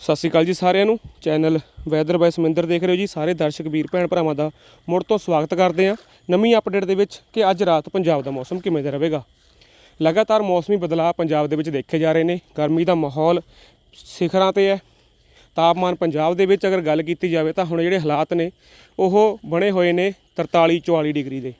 ਸਤਿ ਸ਼੍ਰੀ ਅਕਾਲ ਜੀ ਸਾਰਿਆਂ ਨੂੰ। ਚੈਨਲ ਵੈਦਰ ਬਾਈ ਸਮਿੰਦਰ ਦੇਖ ਰਹੇ ਹੋ ਜੀ। ਸਾਰੇ ਦਰਸ਼ਕ, ਵੀਰ, ਭੈਣ ਭਰਾਵਾਂ ਦਾ ਮੁੜ ਤੋਂ ਸਵਾਗਤ ਕਰਦੇ ਹਾਂ। ਨਵੀਂ ਅਪਡੇਟ ਦੇ ਵਿੱਚ ਕਿ ਅੱਜ ਰਾਤ ਪੰਜਾਬ ਦਾ ਮੌਸਮ ਕਿਵੇਂ ਦਾ ਰਹੇਗਾ। ਲਗਾਤਾਰ ਮੌਸਮੀ ਬਦਲਾਅ ਪੰਜਾਬ ਦੇ ਵਿੱਚ ਦੇਖੇ ਜਾ ਰਹੇ ਨੇ। ਗਰਮੀ ਦਾ ਮਾਹੌਲ ਸਿਖਰਾਂ ਤੇ ਹੈ। ਤਾਪਮਾਨ ਪੰਜਾਬ ਦੇ ਵਿੱਚ ਅਗਰ ਗੱਲ ਕੀਤੀ ਜਾਵੇ ਤਾਂ ਹੁਣ ਜਿਹੜੇ ਹਾਲਾਤ ਨੇ, ਉਹ ਬਣੇ ਹੋਏ ਨੇ 43 44 ਡਿਗਰੀ ਦੇ।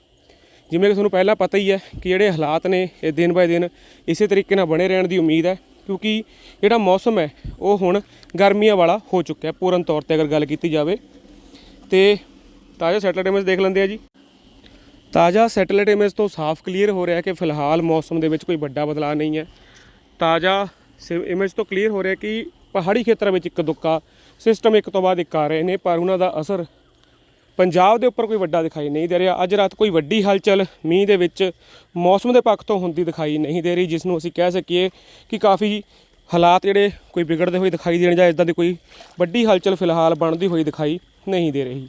ਜਿਵੇਂ ਕਿ ਤੁਹਾਨੂੰ ਪਹਿਲਾਂ ਪਤਾ ਹੀ ਹੈ ਕਿ ਜਿਹੜੇ ਹਾਲਾਤ ਨੇ, ਇਹ ਦਿਨ ਬਾਏ ਦਿਨ ਇਸੇ ਤਰੀਕੇ ਨਾਲ ਬਣੇ ਰਹਿਣ ਦੀ ਉਮੀਦ ਹੈ। ਕਿਉਂਕਿ ਜਿਹੜਾ ਮੌਸਮ ਹੈ, ਉਹ ਹੁਣ ਗਰਮੀਆਂ ਵਾਲਾ ਹੋ ਚੁੱਕਿਆ ਪੂਰਨ ਤੌਰ ਤੇ ਅਗਰ ਗੱਲ ਕੀਤੀ ਜਾਵੇ। ਤੇ ਤਾਜ਼ਾ ਸੈਟੇਲਾਈਟ ਇਮੇਜ ਦੇਖ ਲੈਂਦੇ ਆ ਜੀ। ਤਾਜ਼ਾ ਸੈਟਲਾਈਟ ਇਮੇਜ ਤੋਂ ਸਾਫ਼ ਕਲੀਅਰ ਹੋ ਰਿਹਾ ਕਿ ਫਿਲਹਾਲ ਮੌਸਮ ਦੇ ਵਿੱਚ ਕੋਈ ਵੱਡਾ ਬਦਲਾਅ ਨਹੀਂ ਹੈ। ਤਾਜ਼ਾ ਇਮੇਜ ਤੋਂ ਕਲੀਅਰ ਹੋ ਰਿਹਾ ਕਿ ਪਹਾੜੀ ਖੇਤਰਾਂ ਵਿੱਚ ਇੱਕ ਦੁੱਕਾ ਸਿਸਟਮ ਇੱਕ ਤੋਂ ਬਾਅਦ ਇੱਕ ਆ ਰਹੇ ਨੇ, ਪਰ ਉਹਨਾਂ ਦਾ ਅਸਰ ਪੰਜਾਬ ਦੇ ਉੱਪਰ ਕੋਈ ਵੱਡਾ ਦਿਖਾਈ ਨਹੀਂ ਦੇ ਰਿਹਾ। ਅੱਜ ਰਾਤ ਕੋਈ ਵੱਡੀ ਹਲਚਲ, ਮੀਂਹ ਦੇ ਵਿੱਚ ਮੌਸਮ ਦੇ ਪੱਖ ਤੋਂ ਹੁੰਦੀ ਦਿਖਾਈ ਨਹੀਂ ਦੇ ਰਹੀ, ਜਿਸ ਨੂੰ ਅਸੀਂ ਕਹਿ ਸਕੀਏ ਕਿ ਕਾਫੀ ਹਾਲਾਤ ਜਿਹੜੇ ਕੋਈ ਵਿਗੜਦੇ ਹੋਏ ਦਿਖਾਈ ਦੇਣ ਜਾਂ ਇਦਾਂ ਦੀ ਕੋਈ ਵੱਡੀ ਹਲਚਲ ਫਿਲਹਾਲ ਬਣਦੀ ਹੋਈ ਦਿਖਾਈ ਨਹੀਂ ਦੇ ਰਹੀ।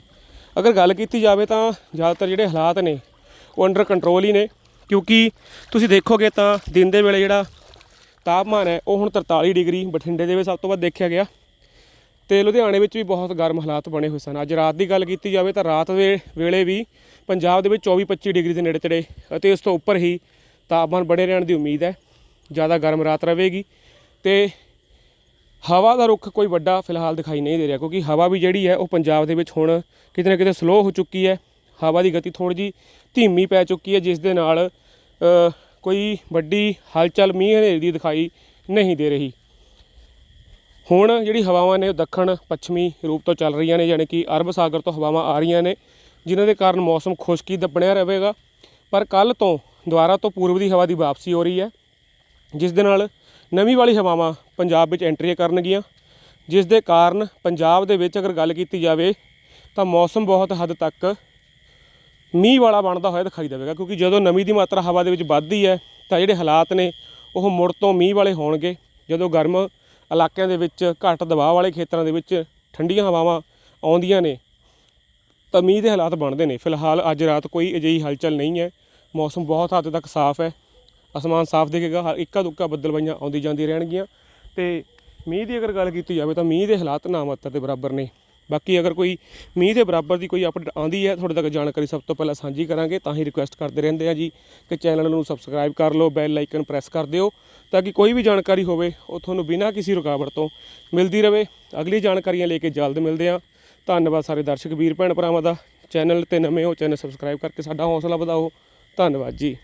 ਅਗਰ ਗੱਲ ਕੀਤੀ ਜਾਵੇ ਤਾਂ ਜ਼ਿਆਦਾਤਰ ਜਿਹੜੇ ਹਾਲਾਤ ਨੇ, ਉਹ ਅੰਡਰ ਕੰਟਰੋਲ ਹੀ ਨੇ, ਕਿਉਂਕਿ ਤੁਸੀਂ ਦੇਖੋਗੇ ਤਾਂ ਦਿਨ ਦੇ ਵੇਲੇ ਜਿਹੜਾ ਤਾਪਮਾਨ ਹੈ, ਉਹ ਹੁਣ 43 ਡਿਗਰੀ ਬਠਿੰਡੇ ਦੇ ਵਿੱਚ ਸਭ ਤੋਂ ਵੱਧ ਦੇਖਿਆ ਗਿਆ। ਤੇ ਲੁਧਿਆਣੇ ਵਿੱਚ ਵੀ ਬਹੁਤ ਗਰਮ ਹਾਲਾਤ ਬਣੇ ਹੋਏ ਸਨ। ਅੱਜ ਰਾਤ ਦੀ ਗੱਲ ਕੀਤੀ ਜਾਵੇ ਤਾਂ ਰਾਤ ਦੇ ਵੇਲੇ ਵੀ ਪੰਜਾਬ ਦੇ ਵਿੱਚ 24-25 ਡਿਗਰੀ ਦੇ ਨੇੜੇ ਤੇੜੇ ਅਤੇ ਇਸ ਤੋਂ ਉੱਪਰ ਹੀ ਤਾਪਮਾਨ ਬਣੇ ਰਹਿਣ ਦੀ ਉਮੀਦ ਹੈ। ਜ਼ਿਆਦਾ ਗਰਮ ਰਾਤ ਰਹੇਗੀ ਤੇ ਹਵਾ ਦਾ ਰੁਖ ਕੋਈ ਵੱਡਾ ਫਿਲਹਾਲ ਦਿਖਾਈ ਨਹੀਂ ਦੇ ਰਿਹਾ ਕਿਉਂਕਿ ਹਵਾ ਵੀ ਜਿਹੜੀ ਹੈ ਉਹ ਪੰਜਾਬ ਦੇ ਵਿੱਚ ਹੁਣ ਕਿਤੇ ਨਾ ਕਿਤੇ ਸਲੋ ਹੋ ਚੁੱਕੀ ਹੈ। ਹਵਾ ਦੀ ਗਤੀ ਥੋੜੀ ਜੀ ਧੀਮੀ ਪੈ ਚੁੱਕੀ ਹੈ, ਜਿਸ ਦੇ ਨਾਲ ਕੋਈ ਵੱਡੀ ਹਲਚਲ ਮੀਂਹ ਹਨੇਰੀ ਦੀ ਦਿਖਾਈ ਨਹੀਂ ਦੇ ਰਹੀ। ਹੁਣ ਜਿਹੜੀ ਹਵਾਵਾਂ ਨੇ ਉਹ ਦੱਖਣ, ਪੱਛਮੀ ਰੂਪ ਤੋਂ ਚੱਲ ਰਹੀਆਂ ਨੇ, ਯਾਨੀ ਕਿ ਅਰਬ ਸਾਗਰ ਤੋਂ ਹਵਾਵਾਂ ਆ ਰਹੀਆਂ ਨੇ, ਜਿਨ੍ਹਾਂ ਦੇ ਕਾਰਨ ਮੌਸਮ ਖੁਸ਼ਕੀ ਦਾ ਬਣਿਆ ਰਹੇਗਾ। ਪਰ ਕੱਲ ਤੋਂ ਦੁਬਾਰਾ ਤੋਂ ਪੂਰਬ ਦੀ ਹਵਾ ਦੀ ਵਾਪਸੀ ਹੋ ਰਹੀ ਹੈ, ਜਿਸ ਦੇ ਨਾਲ ਨਵੀਂ ਵਾਲੀ ਹਵਾਵਾਂ ਪੰਜਾਬ ਵਿੱਚ ਐਂਟਰੀ ਕਰਨਗੀਆਂ। ਜਿਸ ਦੇ ਕਾਰਨ ਪੰਜਾਬ ਦੇ ਵਿੱਚ ਅਗਰ ਗੱਲ ਕੀਤੀ ਜਾਵੇ, ਤਾਂ ਮੌਸਮ ਬਹੁਤ ਹੱਦ ਤੱਕ ਮੀਂਹ ਵਾਲਾ ਬਣਦਾ ਹੋਇਆ ਦਿਖਾਈ ਦੇਵੇਗਾ, ਕਿਉਂਕਿ ਜਦੋਂ ਨਮੀ ਦੀ ਮਾਤਰਾ ਹਵਾ ਦੇ ਵਿੱਚ ਵੱਧਦੀ ਹੈ, ਤਾਂ ਜਿਹੜੇ ਹਾਲਾਤ ਨੇ, ਉਹ ਮੁੜ ਤੋਂ ਮੀਂਹ ਵਾਲੇ ਹੋਣਗੇ। ਜਦੋਂ ਗਰਮ ਇਲਾਕਿਆਂ ਦੇ ਵਿੱਚ ਘੱਟ ਦਬਾਅ ਵਾਲੇ ਖੇਤਰਾਂ ਦੇ ਵਿੱਚ ਠੰਡੀਆਂ ਹਵਾਵਾਂ ਆਉਂਦੀਆਂ ਨੇ। ਤਾਂ ਮੀਂਹ ਦੇ ਹਾਲਾਤ ਬਣਦੇ ਨੇ। ਫਿਲਹਾਲ ਅੱਜ ਰਾਤ ਕੋਈ ਅਜਿਹੀ ਹਲਚਲ ਨਹੀਂ ਹੈ। ਮੌਸਮ ਬਹੁਤ ਹੱਦ ਤੱਕ ਸਾਫ਼ ਹੈ। ਅਸਮਾਨ ਸਾਫ਼ ਦਿਖੇਗਾ। ਹਰ ਇੱਕਾ ਦੁੱਕਾ ਬੱਦਲਬਾਈਆਂ ਆਉਂਦੀ ਜਾਂਦੀ ਰਹਿਣਗੀਆਂ। ਤੇ ਮੀਂਹ ਦੀ ਅਗਰ ਗੱਲ ਕੀਤੀ ਜਾਵੇ ਤਾਂ ਮੀਂਹ ਦੇ ਹਾਲਾਤ ਨਾ ਮਾਤਰ ਦੇ ਬਰਾਬਰ ਨੇ। ਬਾਕੀ ਅਗਰ ਕੋਈ ਮੀਂਹ ਦੇ ਬਰਾਬਰ ਦੀ ਕੋਈ ਅਪਡੇਟ ਆਉਂਦੀ ਹੈ, ਤੁਹਾਡੇ ਤੱਕ ਜਾਣਕਾਰੀ ਸਭ ਤੋਂ ਪਹਿਲਾਂ ਸਾਂਝੀ ਕਰਾਂਗੇ, ਤਾਂ ਹੀ ਰਿਕੁਐਸਟ ਕਰਦੇ ਰਹਿੰਦੇ ਆ ਜੀ ਕਿ ਚੈਨਲ ਨੂੰ ਸਬਸਕ੍ਰਾਈਬ ਕਰ ਲਓ ਬੈਲ ਆਈਕਨ ਪ੍ਰੈਸ ਕਰ ਦਿਓ, ਤਾਂ ਕਿ ਕੋਈ ਵੀ ਜਾਣਕਾਰੀ ਹੋਵੇ, ਉਹ ਤੁਹਾਨੂੰ ਬਿਨਾਂ ਕਿਸੇ ਰੁਕਾਵਟ ਤੋਂ ਮਿਲਦੀ ਰਹੇ ਅਗਲੀ ਜਾਣਕਾਰੀਆਂ ਲੈ ਕੇ ਜਲਦ ਮਿਲਦੇ ਆ ਧੰਨਵਾਦ ਸਾਰੇ ਦਰਸ਼ਕ, ਵੀਰ ਭੈਣ ਭਰਾਵਾਂ ਦਾ। ਚੈਨਲ ਤੇ ਨਵੇਂ ਹੋ ਚੈਨਲ ਸਬਸਕ੍ਰਾਈਬ ਕਰਕੇ ਸਾਡਾ ਹੌਸਲਾ ਵਧਾਓ। ਧੰਨਵਾਦ ਜੀ।